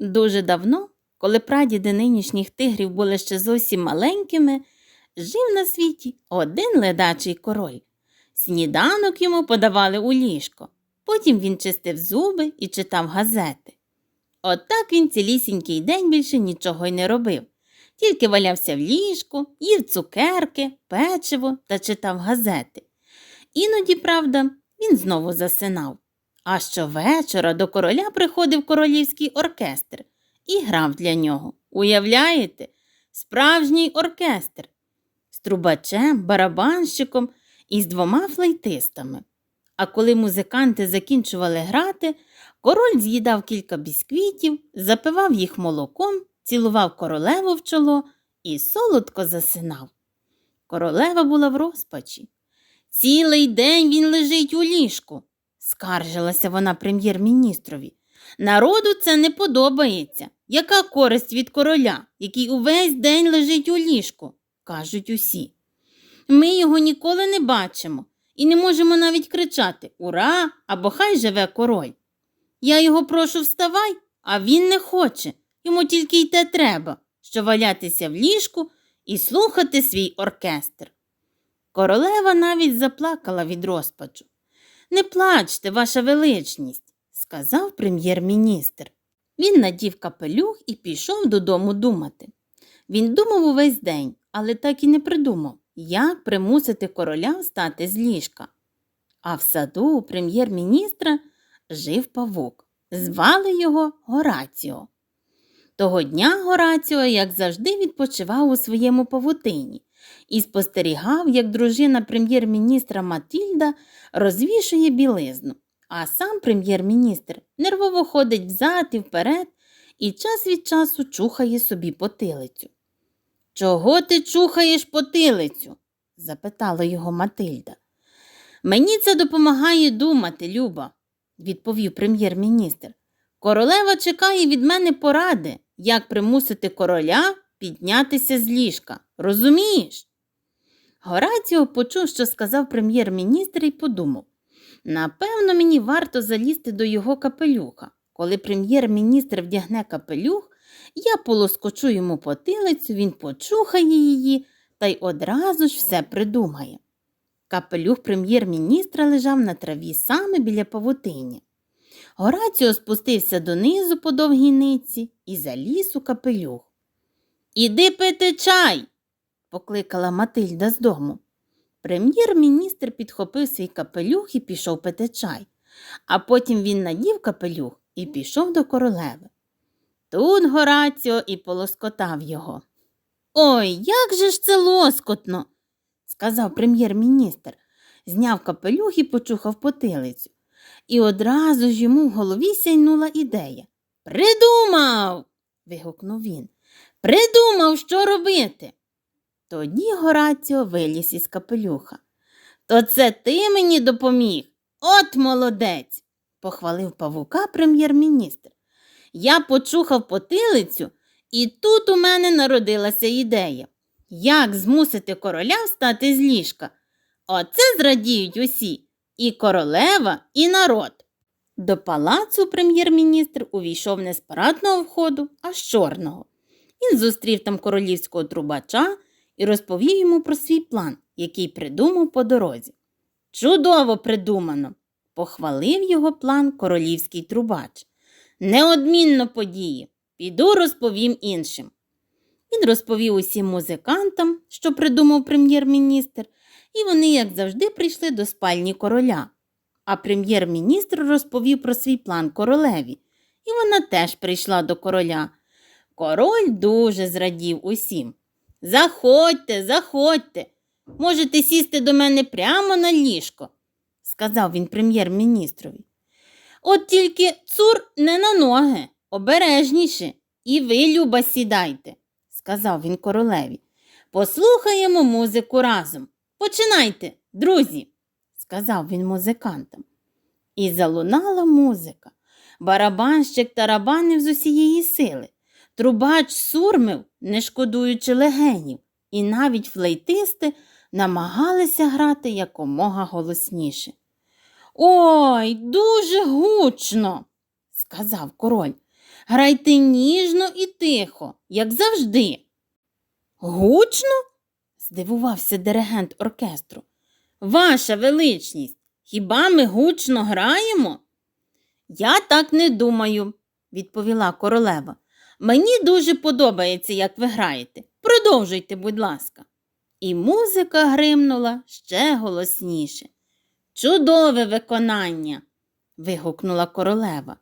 Дуже давно, коли прадіди нинішніх тигрів були ще зовсім маленькими, жив на світі один ледачий король. Сніданок йому подавали у ліжко. Потім він чистив зуби і читав газети. Отак він цілісінький день більше нічого й не робив, тільки валявся в ліжку, їв цукерки, печиво та читав газети. Іноді, правда, він знову засинав. А щовечора до короля приходив королівський оркестр і грав для нього. Уявляєте? Справжній оркестр з трубачем, барабанщиком і з двома флейтистами. А коли музиканти закінчували грати, король з'їдав кілька бісквітів, запивав їх молоком, цілував королеву в чоло і солодко засинав. Королева була в розпачі. Цілий день він лежить у ліжку, скаржилася вона прем'єр-міністрові. Народу це не подобається. Яка користь від короля, який увесь день лежить у ліжку, кажуть усі. Ми його ніколи не бачимо і не можемо навіть кричати Ура! або хай живе король. Я його прошу вставай, а він не хоче. Йому тільки й те треба, що валятися в ліжку і слухати свій оркестр. Королева навіть заплакала від розпачу. Не плачте, ваша величність, сказав прем'єр-міністр. Він надів капелюх і пішов додому думати. Він думав увесь день, але так і не придумав, як примусити короля встати з ліжка. А в саду у прем'єр-міністра жив павук. Звали його Гораціо. Того дня Гораціо, як завжди, відпочивав у своєму павутині і спостерігав, як дружина прем'єр-міністра Матільда розвішує білизну, а сам прем'єр-міністр нервово ходить взад і вперед і час від часу чухає собі потилицю. Чого ти чухаєш потилицю? запитала його Матильда. Мені це допомагає думати, Люба, відповів прем'єр-міністр. Королева чекає від мене поради, як примусити короля піднятися з ліжка. Розумієш? Гораціо почув, що сказав прем'єр-міністр, і подумав напевно, мені варто залізти до його капелюха. Коли прем'єр-міністр вдягне капелюх, я полоскочу йому потилицю, він почухає її та й одразу ж все придумає. Капелюх прем'єр-міністра лежав на траві саме біля павутині. Гораціо спустився донизу по довгій ниці і заліз у капелюх. Іди пити чай, покликала Матильда з дому. Прем'єр-міністр підхопив свій капелюх і пішов пити чай, а потім він надів капелюх і пішов до королеви. Тут Гораціо і полоскотав його. Ой, як же ж це лоскотно, сказав прем'єр-міністр, зняв капелюх і почухав потилицю. І одразу ж йому в голові сяйнула ідея. Придумав. вигукнув він. Придумав, що робити. Тоді Гораціо виліз із капелюха. То це ти мені допоміг? От молодець, похвалив павука прем'єр-міністр. Я почухав потилицю, і тут у мене народилася ідея. Як змусити короля встати з ліжка? Оце зрадіють усі і королева, і народ. До палацу прем'єр-міністр увійшов не з парадного входу, а з чорного. Він зустрів там королівського трубача і розповів йому про свій план, який придумав по дорозі. Чудово придумано, похвалив його план королівський трубач. Неодмінно подіє. Піду розповім іншим. Він розповів усім музикантам, що придумав прем'єр-міністр, і вони, як завжди, прийшли до спальні короля. А прем'єр-міністр розповів про свій план королеві, і вона теж прийшла до короля. Король дуже зрадів усім. Заходьте, заходьте, можете сісти до мене прямо на ліжко, сказав він прем'єр-міністрові. От тільки цур не на ноги, обережніше, і ви, Люба, сідайте, сказав він королеві. Послухаємо музику разом. Починайте, друзі, сказав він музикантам. І залунала музика. Барабанщик тарабанив з усієї сили. Трубач сурмив, не шкодуючи легенів, і навіть флейтисти намагалися грати якомога голосніше. Ой, дуже гучно, сказав король. Грайте ніжно і тихо, як завжди. Гучно? здивувався диригент оркестру. Ваша величність, хіба ми гучно граємо? Я так не думаю, відповіла королева. Мені дуже подобається, як ви граєте. Продовжуйте, будь ласка. І музика гримнула ще голосніше. Чудове виконання. вигукнула королева.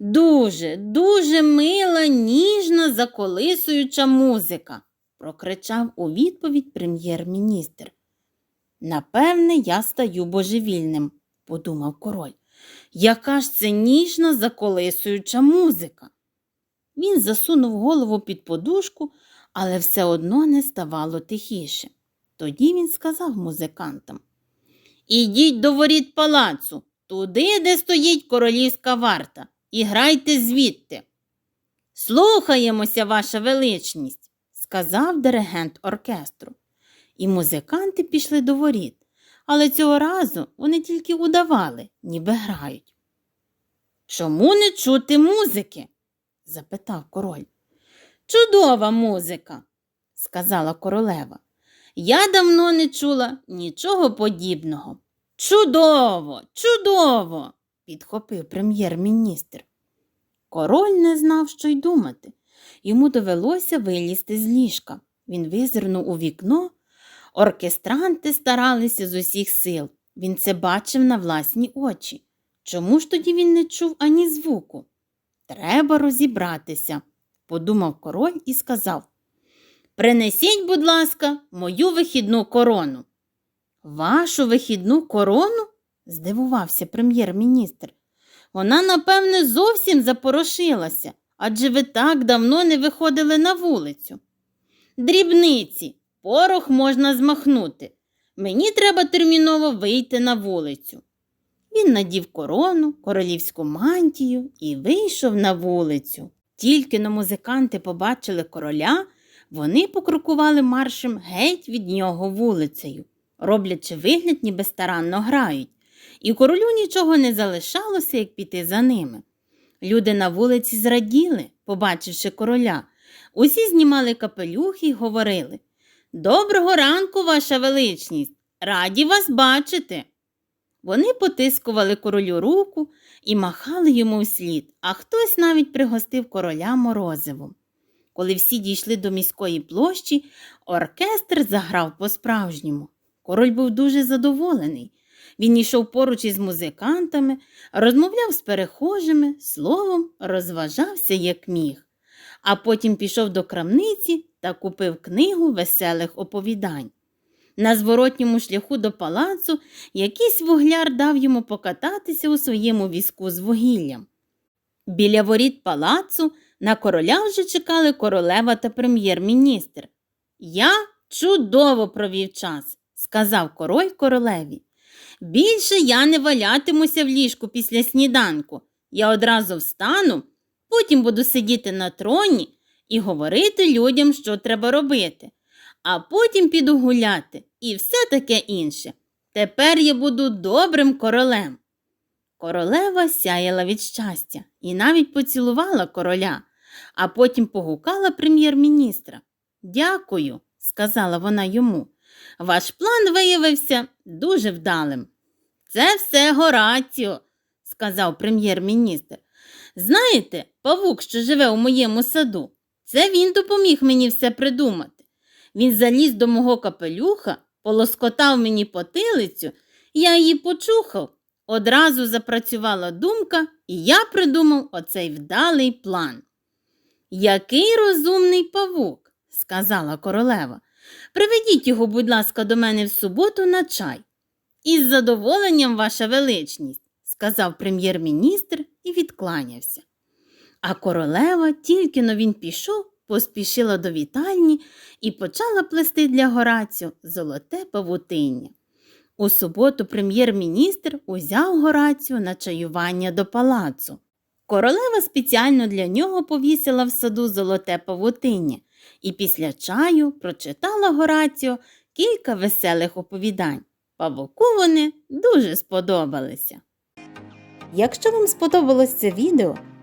Дуже, дуже мила, ніжна, заколисуюча музика, прокричав у відповідь прем'єр-міністр. Напевне, я стаю божевільним, подумав король. Яка ж це ніжна, заколисуюча музика? Він засунув голову під подушку, але все одно не ставало тихіше. Тоді він сказав музикантам Ідіть до воріт палацу, туди, де стоїть королівська варта, і грайте звідти. Слухаємося, ваша величність, сказав диригент оркестру. І музиканти пішли до воріт, але цього разу вони тільки удавали, ніби грають. Чому не чути музики? Запитав король. Чудова музика, сказала королева. Я давно не чула нічого подібного. Чудово, чудово, підхопив прем'єр-міністр. Король не знав, що й думати. Йому довелося вилізти з ліжка. Він визирнув у вікно. Оркестранти старалися з усіх сил. Він це бачив на власні очі. Чому ж тоді він не чув ані звуку? Треба розібратися, подумав король і сказав. Принесіть, будь ласка, мою вихідну корону. Вашу вихідну корону? здивувався прем'єр-міністр. Вона, напевне, зовсім запорошилася, адже ви так давно не виходили на вулицю. Дрібниці, порох можна змахнути. Мені треба терміново вийти на вулицю. Він надів корону, королівську мантію і вийшов на вулицю. Тільки но музиканти побачили короля, вони покрокували маршем геть від нього вулицею, роблячи вигляд, ніби старанно грають, і королю нічого не залишалося, як піти за ними. Люди на вулиці зраділи, побачивши короля. Усі знімали капелюхи й говорили Доброго ранку, ваша величність! Раді вас бачити. Вони потискували королю руку і махали йому вслід, а хтось навіть пригостив короля морозивом. Коли всі дійшли до міської площі, оркестр заграв по-справжньому. Король був дуже задоволений. Він йшов поруч із музикантами, розмовляв з перехожими, словом, розважався, як міг. А потім пішов до крамниці та купив книгу веселих оповідань. На зворотньому шляху до палацу якийсь вугляр дав йому покататися у своєму візку з вугіллям. Біля воріт палацу на короля вже чекали королева та прем'єр-міністр. Я чудово провів час, сказав король королеві. Більше я не валятимуся в ліжку після сніданку. Я одразу встану, потім буду сидіти на троні і говорити людям, що треба робити, а потім піду гуляти і все таке інше. Тепер я буду добрим королем. Королева сяяла від щастя і навіть поцілувала короля, а потім погукала прем'єр-міністра. Дякую, сказала вона йому. Ваш план виявився дуже вдалим. Це все Гораціо, сказав прем'єр-міністр. Знаєте, павук, що живе у моєму саду, це він допоміг мені все придумати. Він заліз до мого капелюха, полоскотав мені потилицю, я її почухав. Одразу запрацювала думка, і я придумав оцей вдалий план. Який розумний павук, сказала королева. Приведіть його, будь ласка, до мене в суботу на чай. Із задоволенням, ваша величність, сказав прем'єр-міністр і відкланявся. А королева, тільки но він пішов, поспішила до вітальні і почала плести для Гораціо золоте павутиння. У суботу прем'єр-міністр узяв Гораціо на чаювання до палацу. Королева спеціально для нього повісила в саду золоте павутиння і після чаю прочитала Гораціо кілька веселих оповідань. Павуку вони дуже сподобалися. Якщо вам сподобалось це відео,